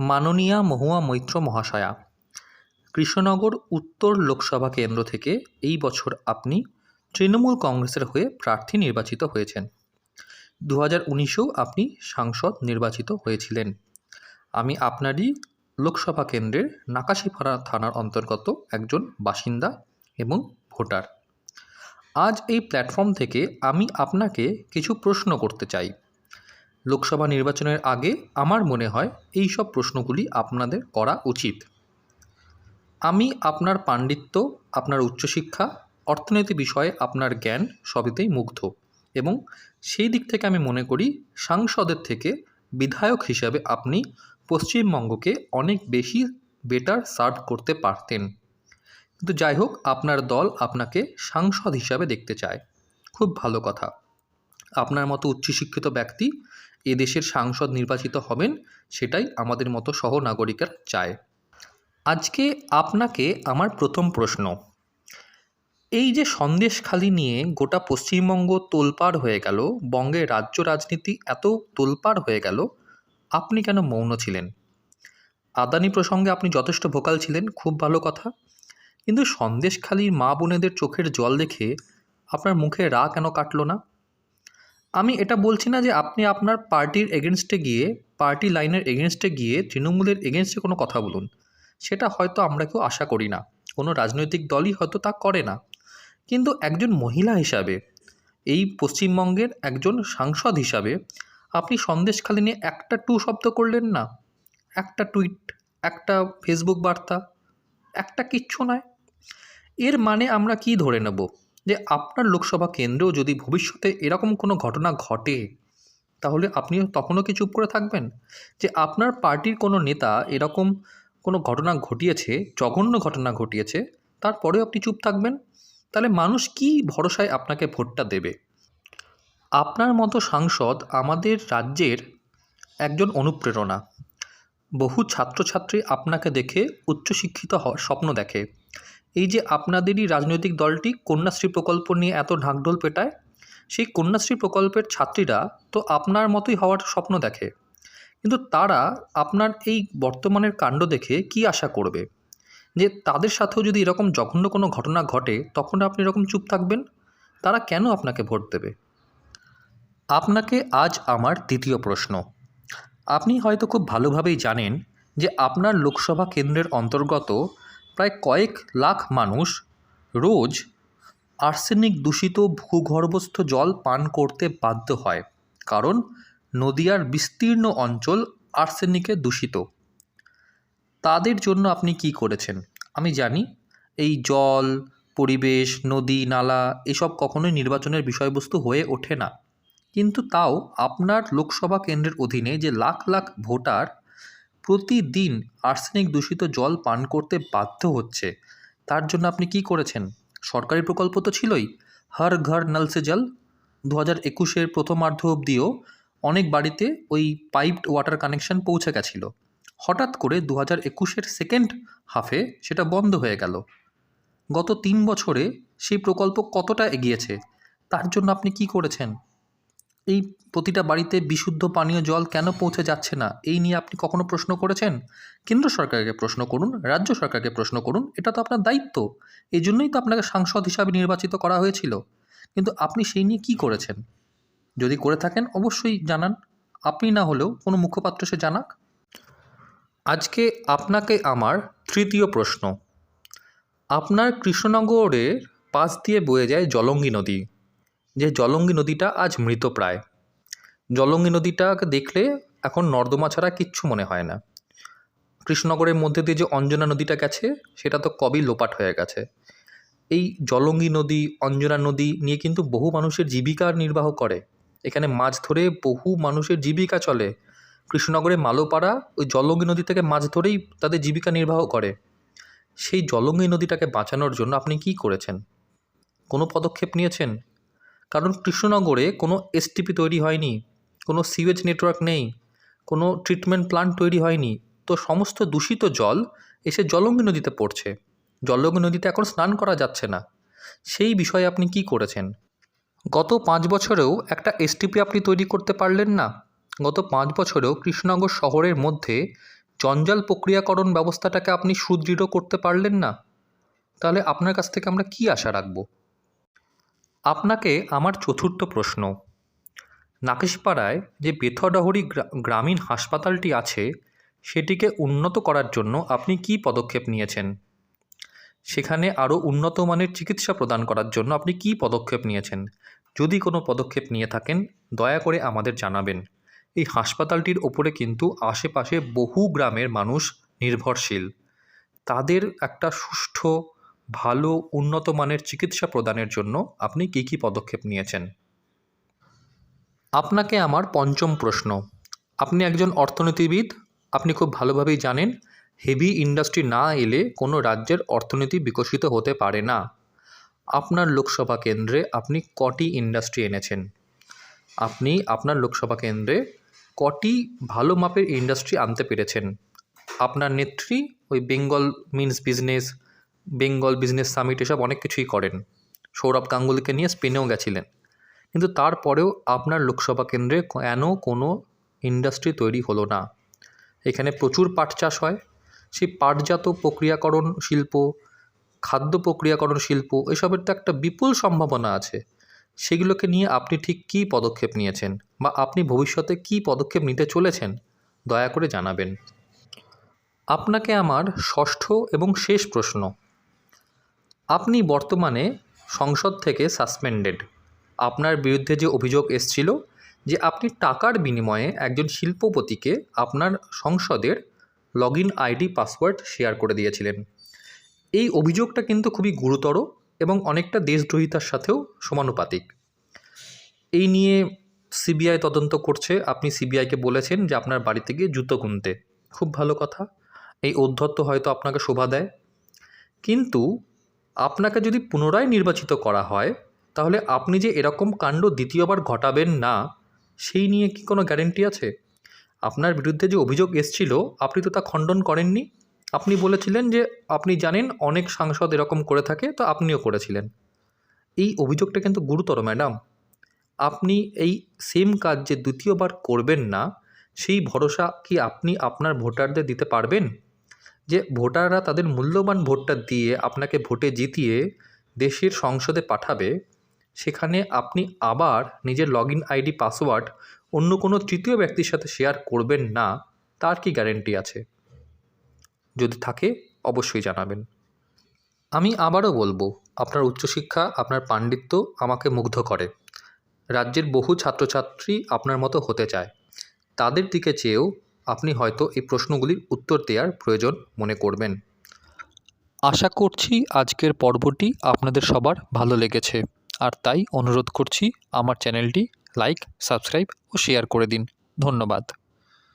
মাননীয়া মহুয়া মৈত্র মহাশয়া। কৃষ্ণনগর উত্তর লোকসভা কেন্দ্র থেকে এই বছর আপনি তৃণমূল কংগ্রেসের হয়ে প্রার্থী নির্বাচিত হয়েছেন। দু হাজার উনিশেও আপনি সাংসদ নির্বাচিত হয়েছিলেন। আমি আপনারই লোকসভা কেন্দ্রের নাকাশিপাড়া থানার অন্তর্গত একজন বাসিন্দা এবং ভোটার। আজ এই প্ল্যাটফর্ম থেকে আমি আপনাকে কিছু প্রশ্ন করতে চাই। লোকসভা নির্বাচনের আগে আমার মনে হয় এই সব প্রশ্নগুলি আপনাদের করা উচিত। আমি আপনার পাণ্ডিত্য, আপনার উচ্চশিক্ষা, অর্থনীতি বিষয়ে আপনার জ্ঞান সবেতেই মুগ্ধ এবং সেই দিক থেকে আমি মনে করি সাংসদের থেকে বিধায়ক হিসাবে আপনি পশ্চিমবঙ্গকে অনেক বেশি বেটার সার্ভ করতে পারতেন। কিন্তু যাই হোক, আপনার দল আপনাকে সাংসদ হিসাবে দেখতে চায়। খুব ভালো কথা। আপনার মতো উচ্চশিক্ষিত ব্যক্তি এদেশের সাংসদ নির্বাচিত হবেন, সেটাই আমাদের মতো সহনাগরিকের চায়। আজকে আপনাকে আমার প্রথম প্রশ্ন। এই যে সন্দেশখালি নিয়ে গোটা পশ্চিমবঙ্গ তোলপাড় হয়ে গেল, বঙ্গের রাজ্য রাজনীতি এত তোলপাড় হয়ে গেল, আপনি কেন মৌন ছিলেন? আদানি প্রসঙ্গে আপনি যথেষ্ট ভোকাল ছিলেন, খুব ভালো কথা। কিন্তু সন্দেশখালির মা বোনেদের চোখের জল দেখে আপনার মুখে রা কেন কাটলো না? আমি এটা বলছি না যে আপনি আপনার পার্টির এগেনস্টে গিয়ে, পার্টি লাইনের এগেনস্টে গিয়ে তৃণমূলের এগেনস্টে কোনো কথা বলুন। সেটা হয়তো আমরা কেউ আশা করি না। কোনো রাজনৈতিক দলই হয়তো তা করে না। কিন্তু একজন মহিলা হিসাবে, এই পশ্চিমবঙ্গের একজন সাংসদ হিসাবে, আপনি সন্দেশখালি নিয়ে একটা টু শব্দ করলেন না। একটা টুইট, একটা ফেসবুক বার্তা, একটা কিচ্ছু নয়। এর মানে আমরা কি ধরে নেব? যে আপনার লোকসভা কেন্দ্রেও যদি ভবিষ্যতে এরকম কোনো ঘটনা ঘটে, তাহলে আপনি তখনও কি চুপ করে থাকবেন? যে আপনার পার্টির কোনো নেতা এরকম কোনো ঘটনা ঘটিয়েছে, জঘন্য ঘটনা ঘটিয়েছে, তারপরেও আপনি চুপ থাকবেন? তাহলে মানুষ কি ভরসায় আপনাকে ভোটটা দেবে? আপনার মতো সাংসদ আমাদের রাজ্যের একজন অনুপ্রেরণা। বহু ছাত্রছাত্রী আপনাকে দেখে উচ্চশিক্ষিত হওয়ার স্বপ্ন দেখে। এই যে আপনাদেরই রাজনৈতিক দলটি কন্যাশ্রী প্রকল্প নিয়ে এত ঢাকঢোল পেটায়, সেই কন্যাশ্রী প্রকল্পের ছাত্রীরা তো আপনার মতোই হওয়ার স্বপ্ন দেখে। কিন্তু তারা আপনার এই বর্তমানের কাণ্ড দেখে কি আশা করবে? যে তাদের সাথেও যদি এরকম জঘন্য কোনো ঘটনা ঘটে, তখন আপনি এরকম চুপ থাকবেন? তারা কেন আপনাকে ভোট দেবে? আপনাকে আজ আমার দ্বিতীয় প্রশ্ন। আপনি হয়তো খুব ভালোভাবেই জানেন যে আপনার লোকসভা কেন্দ্রের অন্তর্গত প্রায় কয়েক লাখ মানুষ রোজ আর্সেনিক দূষিত ভূগর্ভস্থ জল পান করতে বাধ্য হয়, কারণ নদিয়ার বিস্তীর্ণ অঞ্চল আর্সেনিকে দূষিত। তাদের জন্য আপনি কি করেছেন? আমি জানি, এই জল, পরিবেশ, নদী, নালা এসব কখনোই নির্বাচনের বিষয়বস্তু হয়ে ওঠে না। কিন্তু তাও আপনার লোকসভা কেন্দ্রের অধীনে যে লাখ লাখ ভোটার প্রতিদিন আর্সেনিক দূষিত জল পান করতে বাধ্য হচ্ছে। তার জন্য আপনি কি করেছেন? সরকারি প্রকল্প তো ছিলই। হর ঘর নলসে জল। দু হাজার একুশের প্রথমার্ধ অবধিও অনেক বাড়িতে ওই পাইপড ওয়াটার কানেকশন পৌঁছে গেছিল। হঠাৎ করে দু হাজার একুশের সেকেন্ড হাফে সেটা বন্ধ হয়ে গেল। গত তিন বছরে সেই প্রকল্প কতটা এগিয়েছে? তার জন্য আপনি কি করেছেন? এই প্রতিটা বাড়িতে বিশুদ্ধ পানীয় জল কেন পৌঁছে যাচ্ছে না? এই নিয়ে আপনি কখনো প্রশ্ন করেছেন? কেন্দ্র সরকারকে প্রশ্ন করুন, রাজ্য সরকারকে প্রশ্ন করুন, এটা তো আপনার দায়িত্ব। এই জন্যই তো আপনাকে সাংসদ হিসাবে নির্বাচিত করা হয়েছিল। কিন্তু আপনি সেই নিয়ে কি করেছেন? যদি করে থাকেন, অবশ্যই জানান। আপনি না হলেও কোনো মুখপাত্র সে জানাক। আজকে আপনাকে আমার তৃতীয় প্রশ্ন। আপনার কৃষ্ণনগরের পাশ দিয়ে বয়ে যায় জলঙ্গি নদী। যে জলঙ্গি নদীটা আজ মৃতপ্রায় জলঙ্গি নদীটাকে দেখলে এখন নর্দমা ছাড়া কিচ্ছু মনে হয় না। কৃষ্ণনগরের মধ্যে দিয়ে যে অঞ্জনা নদীটা গেছে, সেটা তো কবেই লোপাট হয়ে গেছে। এই জলঙ্গি নদী, অঞ্জনা নদী নিয়ে কিন্তু বহু মানুষের জীবিকা নির্বাহ করে। এখানে মাছ ধরে বহু মানুষের জীবিকা চলে। কৃষ্ণনগরে মালোপাড়া ওই জলঙ্গি নদী থেকে মাছ ধরেই তাদের জীবিকা নির্বাহ করে। সেই জলঙ্গি নদীটাকে বাঁচানোর জন্য আপনি কি করেছেন? কোনো পদক্ষেপ নিয়েছেন? কারণ কৃষ্ণনগরে কোনো এসটিপি তৈরি হয়নি, কোনো সিওয়েজ নেটওয়ার্ক নেই, কোনো ট্রিটমেন্ট প্লান্ট তৈরি হয়নি। তো সমস্ত দূষিত জল এসে জলঙ্গি নদীতে পড়ছে। জলঙ্গি নদীতে এখন স্নান করা যাচ্ছে না। সেই বিষয়ে আপনি কি করেছেন? গত পাঁচ বছরেও একটা এসটিপি আপনি তৈরি করতে পারলেন না। গত পাঁচ বছরেও কৃষ্ণনগর শহরের মধ্যে জঞ্জাল প্রক্রিয়াকরণ ব্যবস্থাটাকে আপনি সুদৃঢ় করতে পারলেন না। তাহলে আপনার কাছ থেকে আমরা কী আশা রাখব? আপনাকে আমার চতুর্থ প্রশ্ন। নাকেশপাড়ায় যে বেথডহরি গ্রা- গ্রামীণ হাসপাতালটি আছে, সেটিকে উন্নত করার জন্য আপনি কী পদক্ষেপ নিয়েছেন? সেখানে আরও উন্নত মানের চিকিৎসা প্রদান করার জন্য আপনি কী পদক্ষেপ নিয়েছেন? যদি কোনো পদক্ষেপ নিয়ে থাকেন, দয়া করে আমাদের জানাবেন। এই হাসপাতালটির ওপরে কিন্তু আশেপাশে বহু গ্রামের মানুষ নির্ভরশীল। তাদের একটা সুষ্ঠু ভালো, উন্নত মানের চিকিৎসা প্রদানের জন্য আপনি কী কী পদক্ষেপ নিয়েছেন? আপনাকে আমার পঞ্চম প্রশ্ন। আপনি একজন অর্থনীতিবিদ, আপনি খুব ভালোভাবেই জানেন, হেভি ইন্ডাস্ট্রি না এলে কোনো রাজ্যের অর্থনীতি বিকশিত হতে পারে না। আপনার লোকসভা কেন্দ্রে আপনি কটি ইন্ডাস্ট্রি এনেছেন? আপনি আপনার লোকসভা কেন্দ্রে কটি ভালো মাপের ইন্ডাস্ট্রি আনতে পেরেছেন? আপনার নেত্রী, ওই Bengal means business Bengal business summit এসব অনেক কিছুই করেন। সৌরভ গাঙ্গুলিকে নিয়ে স্পেনেও গেছিলেন। কিন্তু তারপরেও আপনার লোকসভা কেন্দ্রে কেন কোনো ইন্ডাস্ট্রি তৈরি হলো না? এখানে প্রচুর পাট চাষ হয়। সেই পাটজাত প্রক্রিয়াকরণ শিল্প, খাদ্য প্রক্রিয়াকরণ শিল্প, এসবের তো একটা বিপুল সম্ভাবনা আছে। সেগুলোকে নিয়ে আপনি ঠিক কী পদক্ষেপ নিয়েছেন বা আপনি ভবিষ্যতে কী পদক্ষেপ নিতে চলেছেন, দয়া করে জানাবেন। আপনাকে আমার ষষ্ঠ এবং শেষ প্রশ্ন। আপনি বর্তমানে সংসদ থেকে সাসপেন্ডেড। আপনার বিরুদ্ধে যে অভিযোগ এসছিল যে আপনি টাকার বিনিময়ে একজন শিল্পপতিকে আপনার সংসদের log in ID, password share করে দিয়েছিলেন। এই অভিযোগটা কিন্তু খুবই গুরুতর এবং অনেকটা দেশদ্রোহিতার সাথেও সমানুপাতিক। এই নিয়ে সিবিআই তদন্ত করছে। আপনি সিবিআইকে বলেছেন যে আপনার বাড়িতে গিয়ে জুতো গুনতে। খুব ভালো কথা। এই অধ্যত্ত হয়তো আপনাকে শোভা দেয়। কিন্তু আপনাকে যদি পুনরায় নির্বাচিত করা হয়, তাহলে আপনি যে এরকম কাণ্ড দ্বিতীয়বার ঘটাবেন না, সেই নিয়ে কি কোনো গ্যারেন্টি আছে? আপনার বিরুদ্ধে যে অভিযোগ এসছিল, আপনি তো তা খণ্ডন করেননি। আপনি বলেছিলেন যে আপনি জানেন অনেক সাংসদ এরকম করে থাকে, তো আপনিও করেছিলেন। এই অভিযোগটা কিন্তু গুরুতর, ম্যাডাম। আপনি এই সেম কাজ যে দ্বিতীয়বার করবেন না, সেই ভরসা কি আপনি আপনার ভোটারদের দিতে পারবেন? যে ভোটাররা তাদের মূল্যবান ভোটটা দিয়ে আপনাকে ভোটে জিতিয়ে দেশের সংসদে পাঠাবে, সেখানে আপনি আবার নিজের লগ ইন আইডি পাসওয়ার্ড অন্য কোনো তৃতীয় ব্যক্তির সাথে শেয়ার করবেন না, তার কি গ্যারেন্টি আছে? যদি থাকে, অবশ্যই জানাবেন। আমি আবারও বলব, আপনার উচ্চশিক্ষা, আপনার পাণ্ডিত্য আমাকে মুগ্ধ করে। রাজ্যের বহু ছাত্রছাত্রী আপনার মতো হতে চায়। তাদের দিকে চেয়েও আপনি হয়তো এই প্রশ্নগুলির উত্তর দেওয়ার প্রয়োজন মনে করবেন। আশা করছি আজকের পর্বটি আপনাদের সবার ভালো লেগেছে। আর তাই অনুরোধ করছি আমার চ্যানেলটি লাইক, সাবস্ক্রাইব ও শেয়ার করে দিন। ধন্যবাদ।